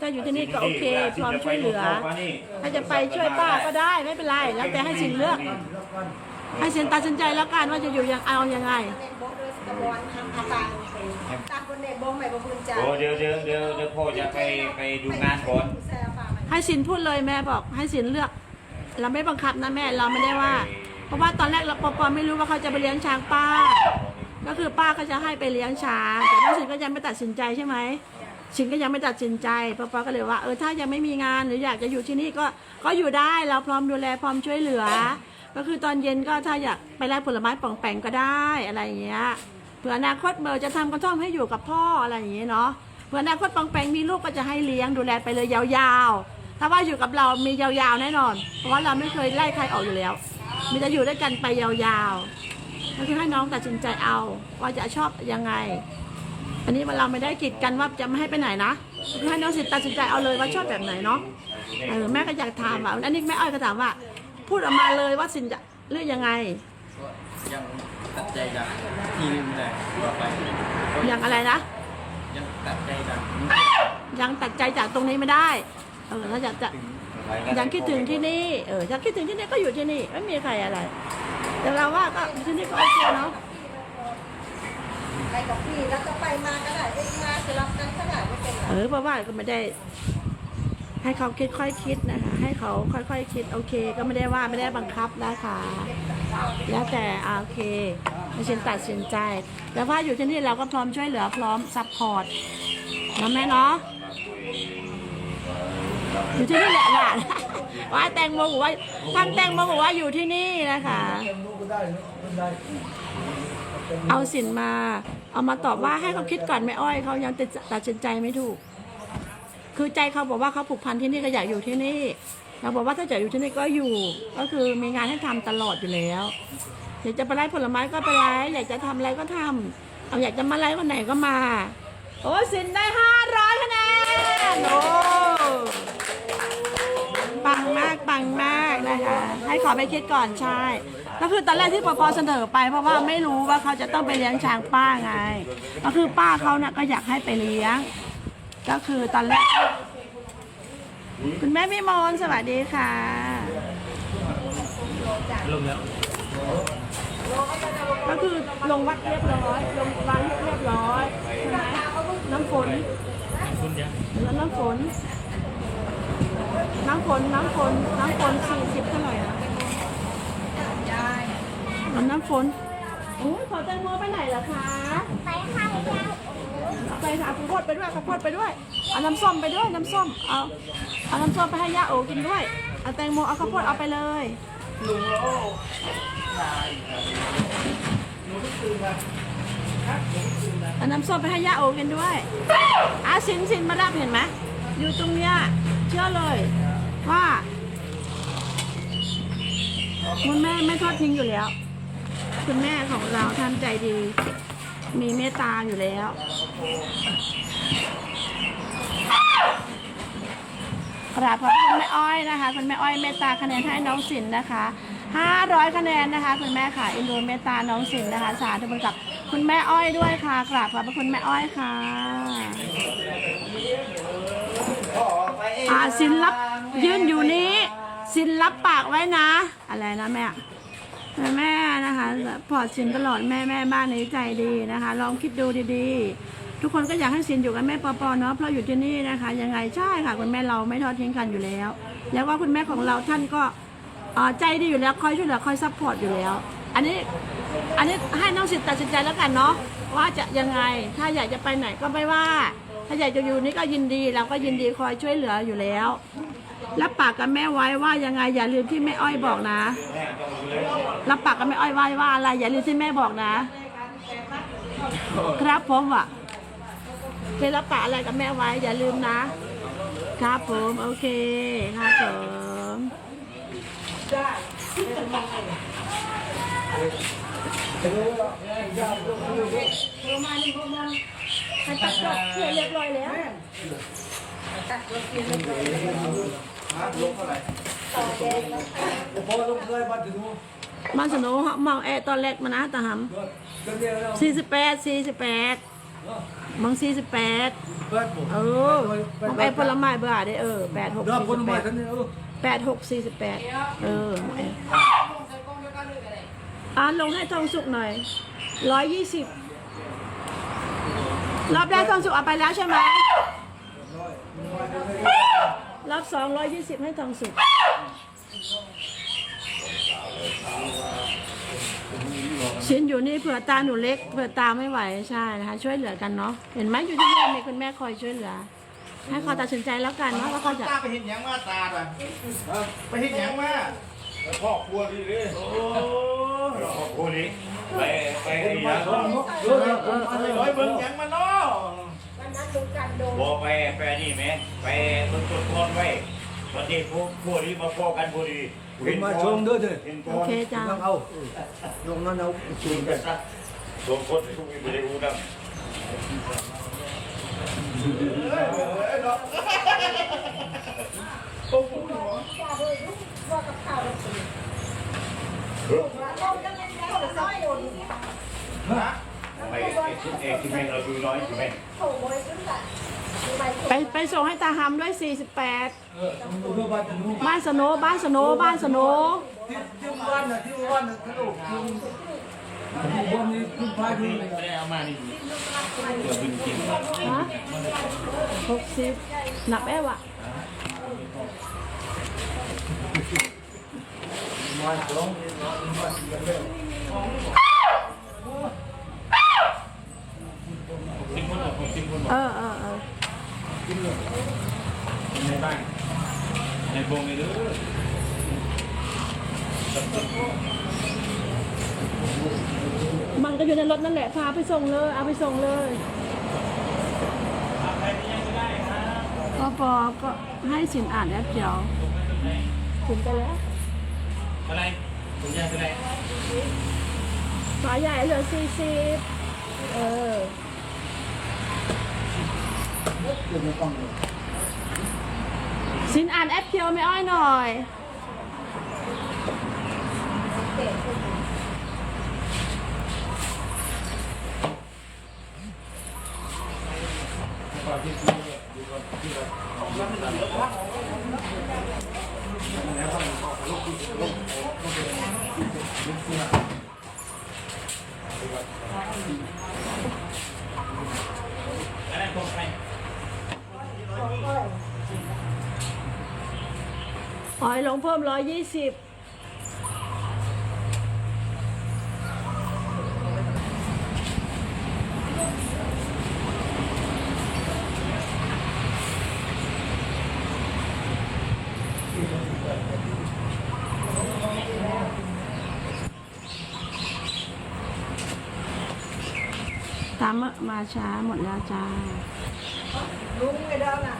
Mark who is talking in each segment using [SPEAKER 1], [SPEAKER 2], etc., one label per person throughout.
[SPEAKER 1] ถ้าอยู่ที่นี่ก็โอเคพร้อมช่วยเหลือ ถ้าจะไปช่วยป้าก็ได้ไม่เป็นไร แล้วแต่ให้สินเลือก ให้สินตัดสินใจแล้วกันว่าจะอยู่ยังเอายังไง
[SPEAKER 2] เน็ตบงโดยกระบวนทำอาตังตามบนเน็ตบงใหม่บงบุญใจ
[SPEAKER 3] โอ้เดี๋ยวเดี๋ยวเดี๋ยวเดี๋ยวพ่อจะไปไปดูงานก่อน
[SPEAKER 2] แซ่ปลาใหม่
[SPEAKER 1] ให้สินพูดเลยแม่บอก ให้สินเลือก เราไม่บังคับนะแม่เราไม่ได้ว่า เพราะว่าตอนแรกเราปอปอไม่รู้ว่าเขาจะไปเลี้ยงช้างป้า ก็คือป้าก็จะให้ไปเลี้ยงช้างแต่น้องสินก็ยังไม่ตัดสินใจใช่ไหม สินก็ยังไม่ตัดสินใจปอปอก็เลยว่าเออถ้ายังไม่มีงานหรืออยากจะอยู่ที่นี่ก็ก็อยู่ได้เราพร้อมดูแลพร้อมช่วยเหลือ ก็คือตอนเย็นก็ถ้าอยากไปไล่ผลไม้ป่องแปงก็ได้อะไรอย่างเงี้ยเผื่ออนาคตเบอร์จะทำกระท่อมให้อยู่กับพ่ออะไรอย่างเงี้ยเนาะเผื่ออนาคตป่องแปงมีลูกก็จะให้เลี้ยงดูแลไปเลยยาวๆ ถ้าว่าอยู่กับเรามียาวๆแน่นอน เพราะว่าเราไม่เคยไล่ใครออกอยู่แล้ว มีแต่อยู่ด้วยกันไปยาวๆก็คือให้น้องตัดสินใจเอาว่าจะชอบยังไง อันนี้เราไม่ได้กีดกันว่าจะไม่ให้ไปไหนนะคือให้น้องสิทธิ์ตัดสินใจเอาเลยว่าชอบแบบไหนเนาะเออแม่ก็อยากถามว่าอันนี้แม่อ้อยก็ถามว่า พูดออกมาเลยว่าสินจะเลือกยังไง
[SPEAKER 4] ยังตัดใจจากที่นี่ไม่ได้ต่อไป
[SPEAKER 1] อย่างอะไรนะ
[SPEAKER 4] ยังตัดใจจาก
[SPEAKER 1] ยังตัดใจจากตรงนี้ไม่ได้เออถ้าอยากจะยังคิดถึงที่นี่เออยังคิดถึงที่นี่ก็อยู่ที่นี่ไม่มีใครอะไร แต่เราว่าก็ที่นี่ก็โอเคเนาะ
[SPEAKER 2] ไป กับพี่แล้วก็ไปมาก็ได้เองมาสลับกันก็ได้ไม่เป็นไร
[SPEAKER 1] เออเพราะว่าก็ไม่ได้ ให้เขาคิดค่อยคิดนะคะ ให้เขาค่อยๆคิดโอเค ก็ไม่ได้ว่าไม่ได้บังคับนะคะ แล้วแต่อ่าโอเคไม่ใช่ตัดสินใจ แต่ว่าอยู่ที่นี่เราก็พร้อมช่วยเหลือพร้อมซัพพอร์ตนะแม่เนาะอยู่ที่นี่แหละหลานว่าแตงโมบอกว่าท่านแตงโมบอกว่าอยู่ที่นี่นะคะ เอาสินมา เอามาตอบว่าให้เขาคิดก่อนแม่อ้อยเขายังตัดสินใจไม่ถูก คือใจเขาบอกว่าเขาผูกพันที่นี่ก็อยากอยู่ที่นี่เราบอกว่าถ้าจะอยู่ที่นี่ก็อยู่ ก็คือมีงานให้ทำตลอดอยู่แล้วอยากจะไปไล่ผลไม้ก็ไปไล่อยากจะทำอะไรก็ทำเอาอยากจะมาไล่วันไหนก็มา โอ้สินได้ห้าร้อยคะแนนโอ้ปังมากปังมาก คะให้ขอไปคิดก่อนใช่ ก็คือตอนแรกที่ปปเสนอไป เพราะว่าไม่รู้ว่าเขาจะต้องไปเลี้ยงช้างป้าไง ก็คือป้าเขาเนี่ยก็อยากให้ไปเลี้ยง ก็คือตอนแรก คุณแม่พี่มนต์สวัสดีค่ะ
[SPEAKER 4] ลงแล้ว
[SPEAKER 1] ก็คือลงวัดเรียบร้อย ลงวางเรียบร้อยใช่ไหมน้ำฝน
[SPEAKER 4] คุณยัง
[SPEAKER 1] แล้วน้ำฝน น้ำฝนน้ำฝนน้ำฝนสี่สิบเท่าไหร่อะแล้วน้ำฝนโอ้ยขอแตงโมไปไหนล่ะคะ
[SPEAKER 2] ไปค่ะไปค่ะ
[SPEAKER 1] ไปหาข้าวโพดไปด้วยข้าวโพดไปด้วย เอาน้ำส้มไปด้วยน้ำส้ม เอาเอาน้ำส้มไปให้ย่าโอกินด้วย เอาแตงโมเอาข้าวโพดเอาไปเลยเอาน้ำส้มไปให้ย่าโอกินด้วยอาสินสินมารับเห็นไหมอยู่ตรงเนี้ย เชื่อเลย ว่าคุณแม่ไม่ทอดทิ้งอยู่แล้ว คุณแม่ของเราท่านใจดี มีเมตตาอยู่แล้ว กราบขอบคุณแม่อ้อยนะคะ คุณแม่อ้อยเมตตาคะแนนให้น้องสินนะคะ500 คะแนนนะคะ คุณแม่ค่ะอินดูเมตตาน้องสินนะคะ สาธุบุญกับคุณแม่อ้อยด้วยค่ะกราบขอบพระคุณแม่อ้อยค่ะ อ่าสินรับยืนอยู่นี้ สินรับปากไว้นะ อะไรนะแม่แม่แม่นะคะพอร์ตสินตลอดแม่แม่บ้านในใจดีนะคะ ลองคิดดูดีๆ ทุกคนก็อยากให้สินอยู่กับแม่ปอปอเนาะเพราะอยู่ที่นี่นะคะ ยังไงใช่ค่ะคุณแม่เราไม่ทอดทิ้งกันอยู่แล้ว แล้วก็คุณแม่ของเราท่านก็อ่อใจดีอยู่แล้วคอยช่วยเหลือคอยซัพพอร์ตอยู่แล้ว อันนี้อันนี้ให้น้องสิทธิ์ตัดสินใจแล้วกันเนาะว่าจะยังไงถ้าอยากจะไปไหนก็ไม่ว่า ถ้าอยากจะอยู่นี่ก็ยินดีเราก็ยินดีคอยช่วยเหลืออยู่แล้วรับปากกับแม่ไว้ว่ายังไงอย่าลืมที่แม่อ้อยบอกนะรับปากกับแม่อ้อยไว้ว่าอะไรอย่าลืมที่แม่บอกนะ ครับผมอะเคยรับปากอะไรกับแม่ไว้อย่าลืมนะ ครับผมโอเคครับผม ประมาณนี้ประมาณให้ตัดจบเคลียร์เรียบร้อยแล้วมันสนุกมองแอร์ตอนแรกมานะตาหำสี่สิบแปดสี่สิบแปดบางสี่สิบแปด
[SPEAKER 5] เปิดบ่
[SPEAKER 1] เออของไอ้ผลไม้เบื่อได้เออแปดหก
[SPEAKER 5] เริ่ม
[SPEAKER 1] สี่
[SPEAKER 5] คน
[SPEAKER 1] สิบ
[SPEAKER 5] ให
[SPEAKER 1] แป
[SPEAKER 5] ม่
[SPEAKER 1] ด
[SPEAKER 5] ท่านนี่เออ
[SPEAKER 1] แปดหกสี่สิบแปดเอออ่าลงให้ทองสุกหน่อยร้อยยี่สิบ รอบแรกทองสุกเอาไปแล้วใช่ไหมรอบสองร้อยยี่สิบให้ทองสุกชิ้นอยู่นี่เผื่อตาหนูเล็กเผื่อตาไม่ไหวใช่นะคะ ช่วยเหลือกันเนาะเห็นไหมอยู่ที่นี่มีคุณแม่คอยช่วยเหลือ ให้เขาตัดสินใจแล้วกันว่าเขาจะ
[SPEAKER 4] ตาไปเห็นหยังมาตาอะไปเห็นหยังมา
[SPEAKER 3] พ่อครัวดีเลยโอ้พ่อครัวดีไปไปไอ้ยา
[SPEAKER 5] เออเออเออ
[SPEAKER 4] ร้อยเบิ่งหยังมาเนาะ
[SPEAKER 2] วันนั้นดูกันโดน
[SPEAKER 3] บอกไปไปนี่ไหมไปต้นต้นก้อนไว้วันนี้พวกพวกนี้มาพอกันพอดี
[SPEAKER 5] ผมมาชมด้วยเถิด
[SPEAKER 3] เห็น
[SPEAKER 1] โอ
[SPEAKER 3] ก้อน
[SPEAKER 1] เคจ้า
[SPEAKER 5] ต้องเอาลงนั้นเอาชูกัน
[SPEAKER 3] สองคนทุกคนไม่ได้รู้นะ
[SPEAKER 2] ว่าด้วยลูกว่ากับข้าวเราสิลูกว่าเราจะ เป็นข้าวซอยคน
[SPEAKER 3] ไปเอ็กซ์เมนเราดูน้อยใช่ไหม
[SPEAKER 2] โถ่บอยขึ้นละไป
[SPEAKER 1] ไปไปส่งให้ตาหำด้วย 48
[SPEAKER 5] เออเพื่อบ้านนู้น
[SPEAKER 1] บ้านสโนบ้านสโนบ้านสโน
[SPEAKER 5] ที่ที่บ้านน่ะที่บ้านน่ะกระโดดที่บ้านนี้คุณพายดู
[SPEAKER 4] ไม่ได้เอามานี่เดี๋ยวบินกิน
[SPEAKER 1] ฮะหกสิบหนับแอบอะ
[SPEAKER 5] มาลง
[SPEAKER 4] กิน บอกกินคนบอก
[SPEAKER 1] เออเออเออ
[SPEAKER 4] ในบ้านในวงเลยเด้อ
[SPEAKER 1] มันก็อยู่ในรถนั่นแหละ พาไปส่งเลย เอาไปส่งเลยก็พอก็ให้สินอ่านแอปเดียวสินไปแล้ว
[SPEAKER 4] อะไรคุณยายเป็นไร
[SPEAKER 1] ฝาใหญ่เหลือสี่สิบเออ
[SPEAKER 5] เดี๋ยวไม่ต้องเลย
[SPEAKER 1] สินอ่านแอปเพียวไม่อ้อยหน่อย
[SPEAKER 4] อะไรตรงไป
[SPEAKER 1] ห อยลงเพิ่มร้อยยี่สิบตามมามาช้าหมดแล้วจ้า
[SPEAKER 2] ลุงไม่ได้น่ะ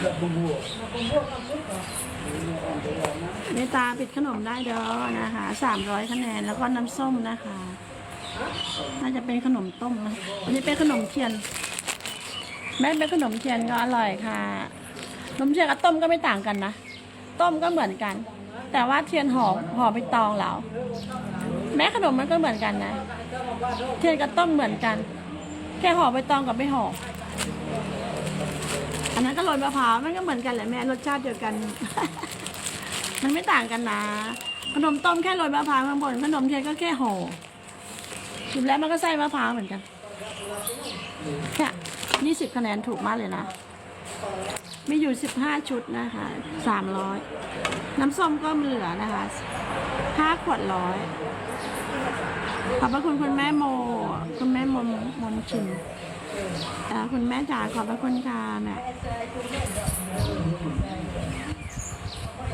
[SPEAKER 5] แบบบัว
[SPEAKER 2] ผมพวกกับลูกเหรอ
[SPEAKER 1] เมตาปิดขนมได้เด้อนะคะสามร้อยคะแนนแล้วก็น้ำส้มนะคะ น่าจะเป็นขนมต้มนะอันนี้เป็นขนมเทียน แม้เป็นขนมเทียนก็อร่อยค่ะขนมเทียนกับต้มก็ไม่ต่างกันนะ ต้มก็เหมือนกัน แต่ว่าเทียนหอมหอมไปตองแล้วแม้ขนมมันก็เหมือนกันนะ เทียนกับต้มเหมือนกัน แค่ห่อใบตองกับไม่หออันนั้นก็โรยมะพร้าวมันก็เหมือนกันแหละแม่รสชาติเดียวกัน มันไม่ต่างกันนะขนมต้มแค่โรยมะพร้าวข้างบนขนมเทียนก็แค่ห่อชิมแล้วมันก็ใส่มะพร้าวเหมือนกันแค่ยี่สิบคะแนนถูกมากเลยนะ มีอยู่สิบห้าชุดนะคะสามร้อยน้ำส้มก็เหลือนะคะห้าขวดร้อยขอบพระคุณคุณแม่โม คุณแม่มนมนชิน คุณแม่จ๋าขอบพระคุณค่ะแม่